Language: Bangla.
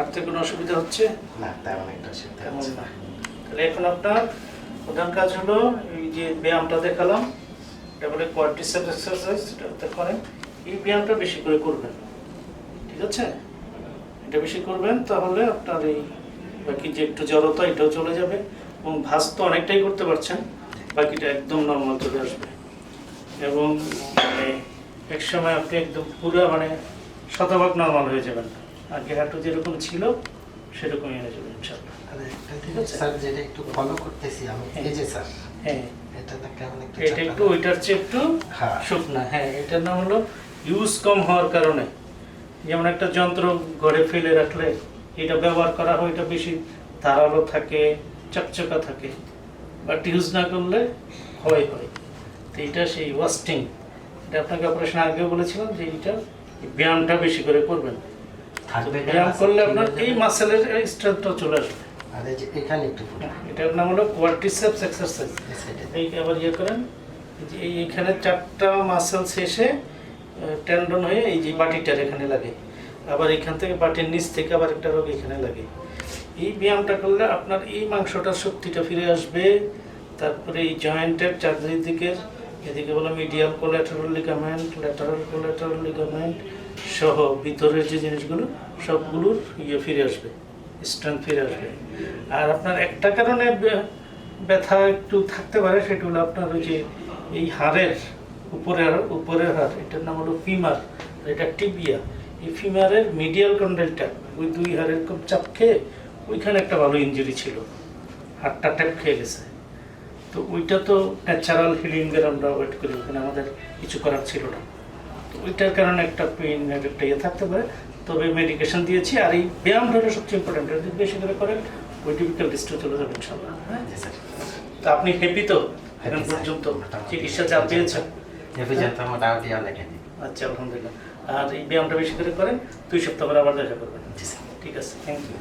হাঁটতে কোনো অসুবিধা হচ্ছে? না তেমন একটা অসুবিধা হচ্ছে না। তাহলে এখন আপনার প্রধান কাজ হলো এই যে ব্যায়ামটা দেখালাম বলে কোয়াড্রিসেপ এক্সারসাইজ এটা করেন এই ব্যায়ামটা বেশি করে করবেন ঠিক আছে? এটা বেশি করবেন তাহলে আপনার এই বাকি যে একটু জড়তা এটাও চলে যাবে এবং ভাস তো অনেকটাই করতে পারছেন বাকিটা একদম নর্মাল চলে আসবে। এবং মানে এক সময় আপনি একদম পুরো মানে শতভাগ নর্মাল হয়ে যাবেন আগে হাঁটু যেরকম ছিল সেরকমই হয়ে যাবে ইনশাল্লাহ। স্যার যেটা একটু ফলো করতেছি আমি হ্যাঁ। এই যে স্যার হ্যাঁ এটা এটা একটু ওইটার চেয়ে একটু হ্যাঁ। শুকনা হ্যাঁ এটার নাম হলো ইউজ কম হওয়ার কারণে যেমন একটা যন্ত্র ঘরে ফেলে রাখলে এটা ব্যবহার করা হয় এটা বেশি ধারালো থাকে চকচকা থাকে বাট ইউজ না করলে ক্ষয় হয় তো এটা সেই ওয়াস্টিং এটা আপনাকে অপারেশন আগেও বলেছিলাম যে এইটা এই ব্যায়ামটা বেশি করে করবেন ব্যায়াম করলে আপনার এই? মাসেলের স্ট্রেংথটা চলে আসবে। আর এই যে এখানে একটু ফুটে। এটার নাম হলো কোয়াড্রিসেপস এক্সারসাইজ এই আবার ইয়ে করেন যে এই এখানে চারটা মাসেল শেষে টেন্ডন হয়ে এই যে বাটিটার এখানে লাগে। আবার এখান থেকে বাটির নিচ থেকে আবার একটা রোগ এখানে লাগে। এই ব্যায়ামটা করলে আপনার এই মাংসটার শক্তিটা ফিরে আসবে। তারপরে এই জয়েন্টের চারদিকের এদিকে বলো medial collateral ligament lateral collateral ligament সহ ভিতরের যে জিনিসগুলো, সবগুলোর ইয়ে ফিরে আসবে স্ট্রেংথ ফিরে আসবে। আর আপনার একটা কারণে ব্যথা একটু থাকতে পারে, সেটা হলো আপনার ওই যে এই হাড়ের উপরের উপরের হাড়, এটার নাম হলো ফিমার এটা টিবিয়া। এই ফিমারের মিডিয়াল কন্ডেলটা ওই দুই হাড়ের খুব চাপ খেয়ে ওইখানে একটা ভালো ইঞ্জুরি ছিল। হাড়টা ট্যাপ খেয়ে গেছে। তো ওইটা তো ন্যাচারাল হিলিংয়ের আমরা ওয়েট করি ওখানে আমাদের কিছু করার ছিল না। তো ওইটার কারণে একটা পেইন একটা ইয়ে থাকতে পারে। তবে মেডিকেশন দিয়েছি আর এই ব্যায়ামটা হলো সবচেয়ে ইম্পর্টেন্ট যদি বেশি করে করেন ওই টিপিক্যাল লিস্টে চলে যাবে ইনশাল্লাহ হ্যাঁ? স্যার। তো আপনি হ্যাপি তো? এখন পর্যন্ত চিকিৎসা চাপ দিয়েছেন হ্যাপি জানতাম মোটামুটি অনেক আচ্ছা আলহামদুলিল্লাহ। আর এই ব্যায়ামটা বেশি করে করেন দুই সপ্তাহ পরে আবার দেখা করবেন। ঠিক আছে থ্যাংক ইউ